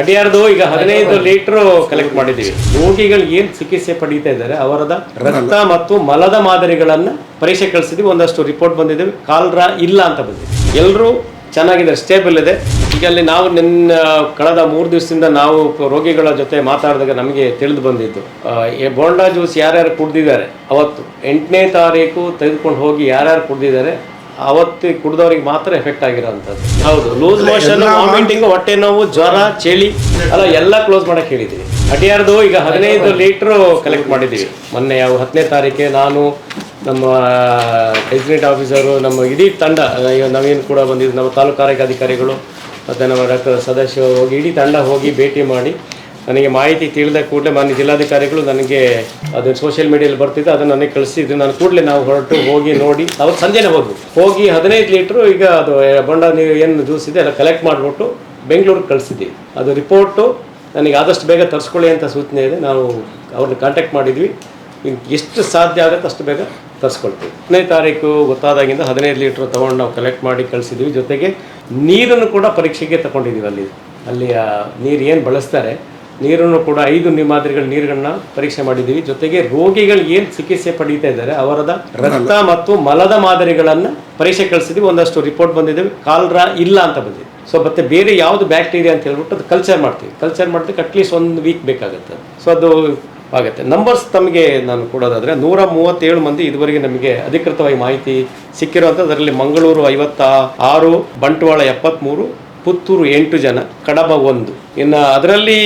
ಅಡಿಯಾರ್ದು ಈಗ ಹದಿನೈದು litre collect ಮಾಡಿದ್ದೀವಿ. ರೋಗಿಗಳು ಏನ್ ಚಿಕಿತ್ಸೆ ಪಡೀತಾ ಇದ್ದಾರೆ, ಅವರದ ರಕ್ತ ಮತ್ತು ಮಲದ ಮಾದರಿಗಳನ್ನ ಪರೀಕ್ಷೆ ಕಳಿಸಿದ್ವಿ, ಒಂದಷ್ಟು ರಿಪೋರ್ಟ್ ಬಂದಿದೆ ಕಾಲ್ರ ಇಲ್ಲ ಅಂತ ಬಂದಿದೆ. ಎಲ್ಲರೂ ಚೆನ್ನಾಗಿದೆ ಸ್ಟೇಬಲ್ ಇದೆ. ಈಗ ಅಲ್ಲಿ ನಾವು ನಿನ್ನ ಕಳೆದ ಮೂರು ದಿವಸದಿಂದ ನಾವು ರೋಗಿಗಳ ಜೊತೆ ಮಾತಾಡಿದಾಗ ನಮಗೆ ತಿಳಿದು ಬಂದಿದ್ದು. ಬೋಂಡಾ ಜ್ಯೂಸ್ ಯಾರ್ಯಾರು ಕುಡ್ದಿದ್ದಾರೆ, ಅವತ್ತು ಎಂಟನೇ ತಾರೀಕು ತೆಗೆದುಕೊಂಡು ಹೋಗಿ ಯಾರ್ಯಾರು ಕುಡ್ದಿದ್ದಾರೆ ಅವತ್ತು ಕುಡ್ದವ್ರಿಗೆ ಮಾತ್ರ ಎಫೆಕ್ಟ್ ಆಗಿರೋಂಥದ್ದು. ಹೌದು ಲೂಸ್ ಮೋಷನ್ ವಾಮಿಟಿಂಗ್ ಹೊಟ್ಟೆ ನೋವು ಜ್ವರ ಚಳಿ ಅಲ್ಲ ಎಲ್ಲ ಕ್ಲೋಸ್ ಮಾಡಕ್ಕೆ ಹೇಳಿದ್ದೀವಿ ಅಡಿಯಾರ್ದು ಈಗ ಹದಿನೈದು ಲೀಟ್ರು ಕಲೆಕ್ಟ್ ಮಾಡಿದ್ದೀವಿ ಮೊನ್ನೆ ಯಾವ ಹತ್ತನೇ ತಾರೀಕೆ ನಾನು ನಮ್ಮ ಡೆಸಿಗ್ನೇಟ್ ಆಫೀಸರು ನಮ್ಮ ಇಡೀ ತಂಡ ನಾವೇನು ಕೂಡ ಬಂದಿದ್ದು ನಮ್ಮ ತಾಲೂಕು ಆರೋಗ್ಯ ಅಧಿಕಾರಿಗಳು ಮತ್ತು ನಮ್ಮ ಡಾಕ್ಟರ್ ಸದಸ್ಯರು ಹೋಗಿ ಇಡೀ ತಂಡ ಹೋಗಿ ಭೇಟಿ ಮಾಡಿ ನನಗೆ ಮಾಹಿತಿ ತಿಳಿದ ಕೂಡಲೇ ಮಾನ್ಯ ಜಿಲ್ಲಾಧಿಕಾರಿಗಳು ನನಗೆ ಅದು ಸೋಷಿಯಲ್ ಮೀಡಿಯಲ್ಲಿ ಬರ್ತಿದ್ದು ಅದನ್ನು ನನಗೆ ಕಳಿಸಿದ್ರು ನಾನು ಕೂಡಲೇ ನಾವು ಹೊರಟು ಹೋಗಿ ನೋಡಿ. ಅವತ್ತು ಸಂಜೆನೇ ಹೋದ್ವಿ ಹೋಗಿ ಹದಿನೈದು ಲೀಟ್ರು ಈಗ ಅದು ಬೊಂಡ ನೀರು ಏನು ಜ್ಯೂಸ್ ಇದೆ ಎಲ್ಲ ಕಲೆಕ್ಟ್ ಮಾಡಿಬಿಟ್ಟು ಬೆಂಗಳೂರಿಗೆ ಕಳಿಸಿದ್ವಿ. ಅದು ರಿಪೋರ್ಟು ನನಗೆ ಆದಷ್ಟು ಬೇಗ ತರಿಸ್ಕೊಳ್ಳಿ ಅಂತ ಸೂಚನೆ ಇದೆ. ನಾವು ಅವ್ರನ್ನ ಕಾಂಟ್ಯಾಕ್ಟ್ ಮಾಡಿದ್ವಿ. ಎಷ್ಟು ಸಾಧ್ಯ ಆಗುತ್ತೆ ಅಷ್ಟು ಬೇಗ ತರಿಸ್ಕೊಳ್ತೀವಿ. ಹದಿನೈದು ತಾರೀಕು ಗೊತ್ತಾದಾಗಿಂದ ಹದಿನೈದು ಲೀಟ್ರ್ ತೊಗೊಂಡು ನಾವು ಕಲೆಕ್ಟ್ ಮಾಡಿ ಕಳಿಸಿದ್ವಿ. ಜೊತೆಗೆ ನೀರನ್ನು ಕೂಡ ಪರೀಕ್ಷೆಗೆ ತಗೊಂಡಿದ್ದೀವಿ ಅಲ್ಲಿ. ಅಲ್ಲಿಯ ನೀರು ಏನು ಬಳಸ್ತಾರೆ ನೀರನ್ನು ಕೂಡ ಐದು ಮಾದರಿಗಳ ನೀರುಗಳನ್ನ ಪರೀಕ್ಷೆ ಮಾಡಿದ್ದೀವಿ. ಜೊತೆಗೆ ರೋಗಿಗಳು ಏನು ಚಿಕಿತ್ಸೆ ಪಡೀತಾ ಇದ್ದಾರೆ ಅವರದ ರಕ್ತ ಮತ್ತು ಮಲದ ಮಾದರಿಗಳನ್ನು ಪರೀಕ್ಷೆ ಕಳಿಸಿದ್ವಿ ಒಂದಷ್ಟು ರಿಪೋರ್ಟ್ ಬಂದಿದೆ. ಕಾಲ್ರಾ ಇಲ್ಲ ಅಂತ ಬಂದಿದೆ. ಸೊ ಮತ್ತೆ ಬೇರೆ ಯಾವುದು ಬ್ಯಾಕ್ಟೀರಿಯಾ ಅಂತ ಹೇಳ್ಬಿಟ್ಟು ಅದು ಕಲ್ಚರ್ ಮಾಡ್ತೀವಿ. ಕಲ್ಚರ್ ಮಾಡಿದ್ರೆ ಅಟ್ಲೀಸ್ಟ್ ಒಂದು ವೀಕ್ ಬೇಕಾಗುತ್ತೆ. ಸೊ ಅದು ಆಗುತ್ತೆ. ನಂಬರ್ಸ್ ತಮಗೆ ನಾನು ಕೊಡೋದಾದರೆ ನೂರ ಮೂವತ್ತೇಳು ಮಂದಿ ಇದುವರೆಗೆ ನಮಗೆ ಅಧಿಕೃತವಾಗಿ ಮಾಹಿತಿ ಸಿಕ್ಕಿರುವಂಥದ್ದು ಅದರಲ್ಲಿ ಮಂಗಳೂರು ಐವತ್ತ ಆರು ಬಂಟ್ವಾಳ ಎಪ್ಪತ್ತ್ಮೂರು ಪುತ್ತೂರು ಎಂಟು ಜನ ಕಡಬ ಒಂದು. ಇನ್ನು ಅದರಲ್ಲಿ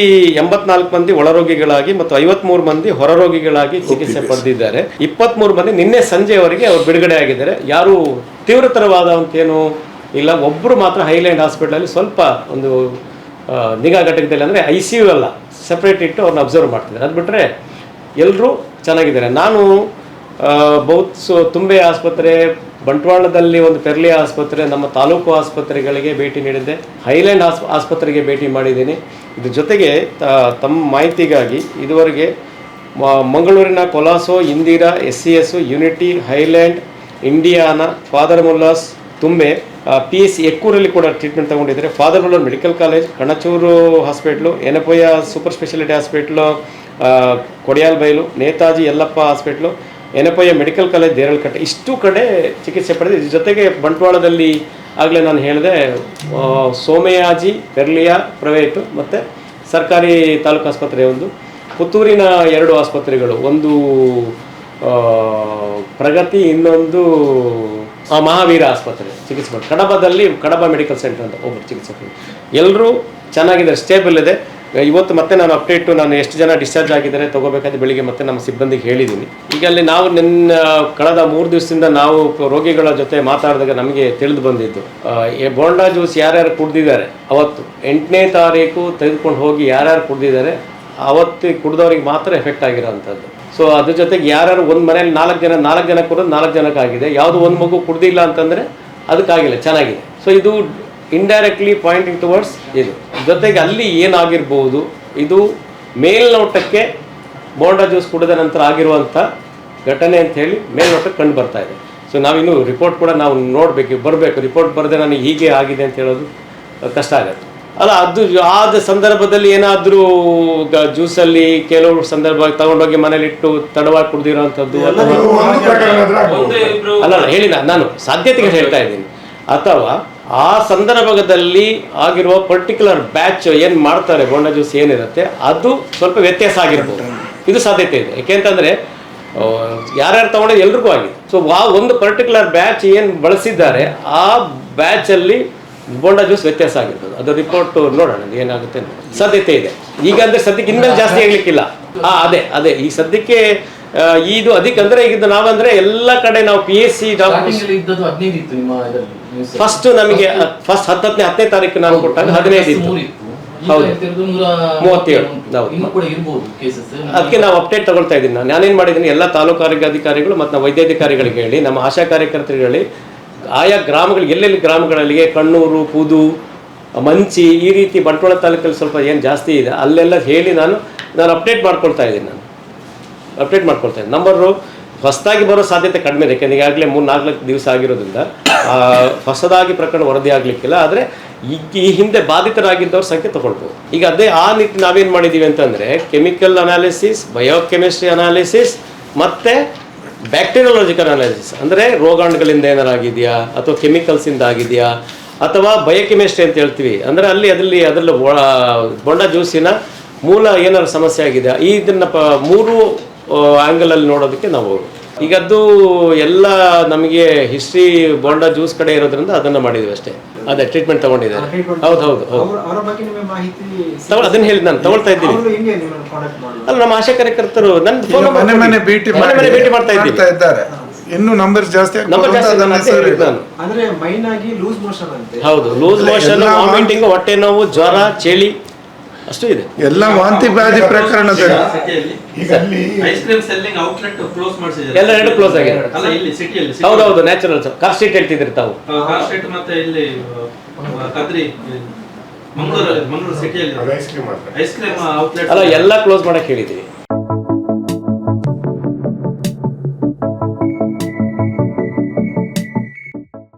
ಎಂಬತ್ನಾಲ್ಕು ಮಂದಿ ಒಳರೋಗಿಗಳಾಗಿ ಮತ್ತು ಐವತ್ಮೂರು ಮಂದಿ ಹೊರರೋಗಿಗಳಾಗಿ ಚಿಕಿತ್ಸೆ ಪಡೆದಿದ್ದಾರೆ. ಇಪ್ಪತ್ಮೂರು ಮಂದಿ ನಿನ್ನೆ ಸಂಜೆಯವರೆಗೆ ಅವರು ಬಿಡುಗಡೆ ಆಗಿದ್ದಾರೆ. ಯಾರು ತೀವ್ರತರವಾದಂತೇನು ಇಲ್ಲ ಒಬ್ಬರು ಮಾತ್ರ ಹೈಲ್ಯಾಂಡ್ ಹಾಸ್ಪಿಟಲಲ್ಲಿ ಸ್ವಲ್ಪ ಒಂದು ನಿಗಾ ಘಟಕದಲ್ಲಿ ಅಂದರೆ ಐ ಸಿ ಯು ಅಲ್ಲ ಸಪ್ರೇಟ್ ಇಟ್ಟು ಅವ್ರನ್ನ ಅಬ್ಸರ್ವ್ ಮಾಡ್ತಿದ್ದಾರೆ. ಅದು ಬಿಟ್ಟರೆ ಎಲ್ಲರೂ ಚೆನ್ನಾಗಿದ್ದಾರೆ. ನಾನು ಸು, ತುಂಬೆ ಆಸ್ಪತ್ರೆ, ಬಂಟ್ವಾಳದಲ್ಲಿ ಒಂದು ಪೆರ್ಲಿ ಆಸ್ಪತ್ರೆ, ನಮ್ಮ ತಾಲೂಕು ಆಸ್ಪತ್ರೆಗಳಿಗೆ ಭೇಟಿ ನೀಡಿದ್ದೆ. ಹೈಲ್ಯಾಂಡ್ ಆಸ್ ಆಸ್ಪತ್ರೆಗೆ ಭೇಟಿ ಮಾಡಿದ್ದೀನಿ. ಇದ್ರ ಜೊತೆಗೆ ತಮ್ಮ ಮಾಹಿತಿಗಾಗಿ ಇದುವರೆಗೆ ಮಂಗಳೂರಿನ Colaco, Indira S C S Unity, Highland, Indiana, Father Muller's, Thumbe P S ಎಕ್ಕೂರಲ್ಲಿ ಕೂಡ ಟ್ರೀಟ್ಮೆಂಟ್ ತಗೊಂಡಿದ್ದಾರೆ. Father Muller medical college, Kanachur hospital, Yenepoya super speciality hospital Kodialbail, Netaji Yellappa hospital Yenepoya medical college Deralakatte. ಇಷ್ಟು ಕಡೆ ಚಿಕಿತ್ಸೆ ಪಡೆದು ಜೊತೆಗೆ ಬಂಟ್ವಾಳದಲ್ಲಿ ಆಗಲೇ ನಾನು ಹೇಳಿದೆ ಸೋಮಯಾಜಿ, ಪೆರ್ಲಿಯ ಪ್ರೈವೇಟು, ಮತ್ತು ಸರ್ಕಾರಿ ತಾಲೂಕು ಆಸ್ಪತ್ರೆ ಒಂದು. ಪುತ್ತೂರಿನ ಎರಡು ಆಸ್ಪತ್ರೆಗಳು, ಒಂದು ಪ್ರಗತಿ, ಇನ್ನೊಂದು ಮಹಾವೀರ ಆಸ್ಪತ್ರೆ ಚಿಕಿತ್ಸೆ ಕಡಬದಲ್ಲಿ ಕಡಬ ಮೆಡಿಕಲ್ ಸೆಂಟರ್ ಅಂತ ಒಬ್ಬರು ಚಿಕಿತ್ಸೆ ಎಲ್ಲರೂ ಚೆನ್ನಾಗಿದ್ದಾರೆ ಸ್ಟೇಬಲ್ ಇದೆ. ಇವತ್ತು ಮತ್ತೆ ನಾನು ಅಪ್ಡೇಟು ನಾನು ಎಷ್ಟು ಜನ ಡಿಸ್ಚಾರ್ಜ್ ಆಗಿದ್ದಾರೆ ತಗೋಬೇಕಾದ್ರೆ ಬೆಳಿಗ್ಗೆ ಮತ್ತೆ ನಮ್ಮ ಸಿಬ್ಬಂದಿಗೆ ಹೇಳಿದ್ದೀನಿ. ಈಗ ಅಲ್ಲಿ ನಾವು ನಿನ್ನ ಕಳೆದ ಮೂರು ದಿವಸದಿಂದ ನಾವು ರೋಗಿಗಳ ಜೊತೆ ಮಾತಾಡಿದಾಗ ನಮಗೆ ತಿಳಿದು ಬಂದಿದ್ದು. ಬೋಂಡಾ ಜ್ಯೂಸ್ ಯಾರ್ಯಾರು ಕುಡ್ದಿದ್ದಾರೆ? ಅವತ್ತು ಎಂಟನೇ ತಾರೀಕು ತೆಗೆದುಕೊಂಡು ಹೋಗಿ ಯಾರ್ಯಾರು ಕುಡ್ದಿದ್ದಾರೆ? ಅವತ್ತು ಕುಡ್ದವ್ರಿಗೆ ಮಾತ್ರ ಎಫೆಕ್ಟ್ ಆಗಿರೋವಂಥದ್ದು. ಸೊ ಅದ್ರ ಜೊತೆಗೆ ಯಾರ್ಯಾರು ಒಂದು ಮನೇಲಿ ನಾಲ್ಕು ಜನ ನಾಲ್ಕು ಜನ ಕುಡಿದು ನಾಲ್ಕು ಜನಕ್ಕಾಗಿದೆ ಯಾವುದು ಒಂದು ಮಗು ಕುಡ್ದಿಲ್ಲ ಅಂತಂದರೆ ಅದಕ್ಕಾಗಿಲ್ಲ, ಚೆನ್ನಾಗಿದೆ. ಸೊ ಇದು ಇಂಡೈರೆಕ್ಟ್ಲಿ ಪಾಯಿಂಟಿಂಗ್ ಟುವರ್ಡ್ಸ್ ಇದು. ಜೊತೆಗೆ ಅಲ್ಲಿ ಏನಾಗಿರ್ಬೋದು ಇದು ಮೇಲ್ನೋಟಕ್ಕೆ ಬೋಂಡ ಜ್ಯೂಸ್ ಕುಡಿದ ನಂತರ ಆಗಿರುವಂಥ ಘಟನೆ ಅಂತ ಹೇಳಿ ಮೇಲ್ನೋಟಕ್ಕೆ ಕಂಡು ಬರ್ತಾ ಇದೆ. ಸೊ ನಾವಿನ್ನು ರಿಪೋರ್ಟ್ ಕೂಡ ನಾವು ನೋಡಬೇಕು ಬರಬೇಕು. ರಿಪೋರ್ಟ್ ಬರದೆ ನನಗೆ ಹೀಗೆ ಆಗಿದೆ ಅಂತ ಹೇಳೋದು ಕಷ್ಟ ಆಗುತ್ತೆ. ಅಲ್ಲ ಅದು ಆದ ಸಂದರ್ಭದಲ್ಲಿ ಏನಾದರೂ ಜ್ಯೂಸಲ್ಲಿ ಕೆಲವು ಸಂದರ್ಭ ತಗೊಂಡೋಗಿ ಮನೇಲಿಟ್ಟು ತಡವಾಗಿ ಕುಡಿದಿರುವಂಥದ್ದು ಅಲ್ಲ ಹೇಳಿಲ್ಲ ಹೇಳಿ ನಾನು ಸಾಧ್ಯತೆಗೆ ಹೇಳ್ತಾ ಇದ್ದೀನಿ. ಅಥವಾ ಆ ಸಂದರ್ಭದಲ್ಲಿ ಆಗಿರುವ ಪರ್ಟಿಕ್ಯುಲರ್ ಬ್ಯಾಚ್ ಏನು ಮಾಡ್ತಾರೆ ಬೋಂಡ ಜ್ಯೂಸ್ ಏನಿರುತ್ತೆ ಅದು ಸ್ವಲ್ಪ ವ್ಯತ್ಯಾಸ ಆಗಿರ್ಬೋದು. ಇದು ಸಾಧ್ಯತೆ ಇದೆ. ಯಾಕೆಂತಂದ್ರೆ ಯಾರ್ಯಾರು ತಗೊಂಡಿದ್ದು ಎಲ್ರಿಗೂ ಆಗಿದೆ. ಸೊ ಆ ಒಂದು ಪರ್ಟಿಕ್ಯುಲರ್ ಬ್ಯಾಚ್ ಏನು ಬಳಸಿದ್ದಾರೆ ಆ ಬ್ಯಾಚಲ್ಲಿ ಬೋಂಡ ಜ್ಯೂಸ್ ವ್ಯತ್ಯಾಸ ಆಗಿರ್ಬೋದು. ಅದು ರಿಪೋರ್ಟ್ ನೋಡೋಣ ಏನಾಗುತ್ತೆ. ಸಾಧ್ಯತೆ ಇದೆ. ಈಗ ಅಂದರೆ ಸದ್ಯಕ್ಕೆ ಇನ್ನೊಂದು ಜಾಸ್ತಿ ಆಗ್ಲಿಕ್ಕಿಲ್ಲ ಹಾ ಅದೇ ಅದೇ. ಈ ಸದ್ಯಕ್ಕೆ ಇದು ಅದಕ್ಕೆ ಅಂದ್ರೆ ಈಗ ನಾವಂದ್ರೆ ಎಲ್ಲ ಕಡೆ ನಾವು ಪಿ ಎಸ್ ಸಿ ಫಸ್ಟ್ ನಮಗೆ ಫಸ್ಟ್ ಹತ್ತನೇ ಹತ್ತನೇ ತಾರೀಕು ನಾನು ಕೊಟ್ಟಾಗ ಹದಿನೈದು ಇತ್ತು. ಹೌದು. ಮೂವತ್ತೇಳು. ಅದಕ್ಕೆ ನಾವು ಅಪ್ಡೇಟ್ ತಗೊಳ್ತಾ ಇದ್ದೀನಿ ನಾನು. ನಾನೇನು ಮಾಡಿದ್ದೀನಿ ಎಲ್ಲ ತಾಲೂಕು ಆರೋಗ್ಯ ಅಧಿಕಾರಿಗಳು ಮತ್ತು ನಾವು ವೈದ್ಯಾಧಿಕಾರಿಗಳಿಗೆ ಹೇಳಿ ನಮ್ಮ ಆಶಾ ಕಾರ್ಯಕರ್ತರಿಗೆ ಹೇಳಿ ಆಯಾ ಗ್ರಾಮಗಳು ಎಲ್ಲೆಲ್ಲಿ ಗ್ರಾಮಗಳಲ್ಲಿ ಕಣ್ಣೂರು ಪುದು ಮಂಚಿ ಈ ರೀತಿ ಬಂಟ್ವಾಳ ತಾಲೂಕಲ್ಲಿ ಸ್ವಲ್ಪ ಏನು ಜಾಸ್ತಿ ಇದೆ ಅಲ್ಲೆಲ್ಲ ಹೇಳಿ ನಾನು ನಾನು ಅಪ್ಡೇಟ್ ಮಾಡ್ಕೊಳ್ತಾ ಇದ್ದೀನಿ ನಾನು. ಅಪ್ಡೇಟ್ ಮಾಡ್ಕೊಳ್ತಾ ಇದ್ದೀನಿ ನಂಬರು ಹೊಸದಾಗಿ ಬರೋ ಸಾಧ್ಯತೆ ಕಡಿಮೆ ಇದೆ. ಯಾಕೆಂದರೆ ಈಗಾಗಲೇ ಮೂರು ನಾಲ್ಕು ದಿವಸ ಆಗಿರೋದ್ರಿಂದ ಹೊಸದಾಗಿ ಪ್ರಕರಣ ವರದಿ ಆಗಲಿಕ್ಕಿಲ್ಲ. ಆದರೆ ಈಗ ಈ ಹಿಂದೆ ಬಾಧಿತರಾಗಿದ್ದವ್ರ ಸಂಖ್ಯೆ ತೊಗೊಳ್ಬೋದು. ಈಗ ಅದೇ ಆ ನಿಟ್ಟಿನ ನಾವೇನು ಮಾಡಿದ್ದೀವಿ ಅಂತಂದರೆ ಕೆಮಿಕಲ್ ಅನಾಲಿಸಿಸ್ ಬಯೋಕೆಮಿಸ್ಟ್ರಿ ಅನಾಲಿಸಿಸ್ ಮತ್ತು ಬ್ಯಾಕ್ಟೀರಿಯಾಲಜಿಕಲ್ ಅನಾಲಿಸಿಸ್ ಅಂದರೆ ರೋಗಾಣುಗಳಿಂದ ಏನಾರು ಆಗಿದೆಯಾ? ಅಥವಾ ಕೆಮಿಕಲ್ಸಿಂದ ಆಗಿದೆಯಾ? ಅಥವಾ ಬಯೋಕೆಮಿಸ್ಟ್ರಿ ಅಂತ ಹೇಳ್ತೀವಿ. ಅಂದರೆ ಅಲ್ಲಿ ಅದರಲ್ಲಿ ಅದರಲ್ಲಿ ಬೊಂಡ ಜ್ಯೂಸಿನ ಮೂಲ ಏನಾದ್ರು ಸಮಸ್ಯೆ ಆಗಿದೆ ಈ ಇದನ್ನ ಮೂರು ಆ್ಯಂಗಲಲ್ಲಿ ನೋಡೋದಕ್ಕೆ ನಾವು ಈಗ ಅದು ಎಲ್ಲ ನಮಗೆ ಹಿಸ್ಟ್ರಿ ಬೋಂಡ ಜ್ಯೂಸ್ ಕಡೆ ಇರೋದ್ರಿಂದ ಅದನ್ನು ಮಾಡಿದ್ವಿ ಅಷ್ಟೇ. ಅದೇ ಟ್ರೀಟ್ಮೆಂಟ್ ತಗೊಂಡಿದ್ದಾರೆ. ಹೌದು ಹೌದು ಹೌದು. ಅವ್ರ ಅವರ ಬಗ್ಗೆ ನಿಮಗೆ ಮಾಹಿತಿ ತಗೊಳ್ ಅದನ್ನ ಹೇಳಿ ನಾನು ತಗೊಳ್ತಾ ಇದ್ದೀನಿ. ಅಲ್ಲ ನಮ್ಮ ಆಶಾ ಕಾರ್ಯಕರ್ತರು ನನ್ನ ಫೋನ್ ಮನೆ ಮನೆ ಭೇಟಿ ಮನೆ ಮನೆ ಭೇಟಿ ಮಾಡ್ತಾ ಇದ್ದಾರೆ. ಇನ್ನು ನಂಬರ್ ಜಾಸ್ತಿ ನಂಬರ್ ಜಾಸ್ತಿ ಹೌದು ಲೂಸ್ ಮೋಷನ್ ವಾಮಿಟಿಂಗ್ ಹೊಟ್ಟೆ ನೋವು ಜ್ವರ ಚಳಿ ಅಷ್ಟು ಇದೆ. ಎಲ್ಲ ವಾಂತಿ ವ್ಯಾಧಿ ಪ್ರಕರಣದಲ್ಲಿ ಈಗ ಅಲ್ಲಿ ice cream selling outlet close ಮಾಡಿಸಿದ್ದಾರೆ. ಎಲ್ಲ ಎರಡು ಕ್ಲೋಸ್ ಆಗಿದೆ. ಅಲ್ಲ ಇಲ್ಲಿ ಸಿಟಿಯಲ್ಲಿ ಹೌದೌದು ನ್ಯಾಚುರಲ್ ಕಾರ್ ಸ್ಟ್ರೀಟ್ ಹೇಳ್ತಿದ್ರಿ ತಾವು. ಕಾರ್ ಸ್ಟ್ರೀಟ್ ಮತ್ತೆ ಇಲ್ಲಿ ಕದ್ರಿ ಮಂಗಳೂರಲ್ಲಿ ಮಂಗಳೂರು ಸಿಟಿಯಲ್ಲಿ. Ice cream ice cream outlet. ಅಲ್ಲ ಎಲ್ಲ ಕ್ಲೋಸ್ ಮಾಡಕ್ ಹೇಳಿದೀವಿ